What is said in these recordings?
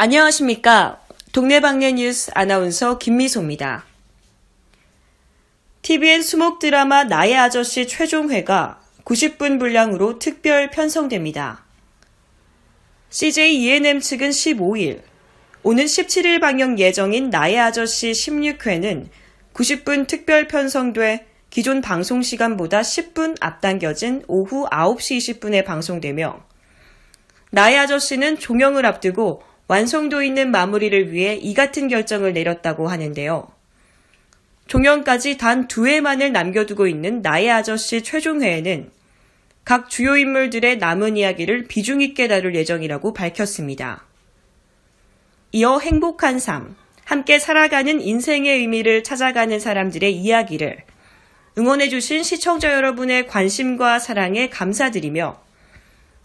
안녕하십니까. 동네방네 뉴스 아나운서 김미소입니다. TVN 수목 드라마 나의 아저씨 최종회가 90분 분량으로 특별 편성됩니다. CJ ENM 측은 15일, 오는 17일 방영 예정인 나의 아저씨 16회는 90분 특별 편성돼 기존 방송 시간보다 10분 앞당겨진 오후 9시 20분에 방송되며 나의 아저씨는 종영을 앞두고 완성도 있는 마무리를 위해 이 같은 결정을 내렸다고 하는데요. 종영까지 단 두 회만을 남겨두고 있는 나의 아저씨 최종회에는 각 주요 인물들의 남은 이야기를 비중 있게 다룰 예정이라고 밝혔습니다. 이어 행복한 삶, 함께 살아가는 인생의 의미를 찾아가는 사람들의 이야기를 응원해주신 시청자 여러분의 관심과 사랑에 감사드리며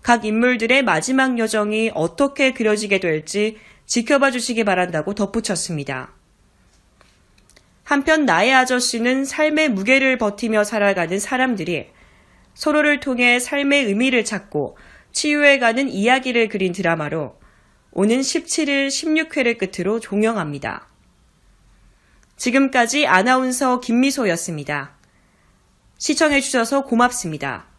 각 인물들의 마지막 여정이 어떻게 그려지게 될지 지켜봐 주시기 바란다고 덧붙였습니다. 한편 나의 아저씨는 삶의 무게를 버티며 살아가는 사람들이 서로를 통해 삶의 의미를 찾고 치유해가는 이야기를 그린 드라마로 오는 17일 16회를 끝으로 종영합니다. 지금까지 아나운서 김미소였습니다. 시청해주셔서 고맙습니다.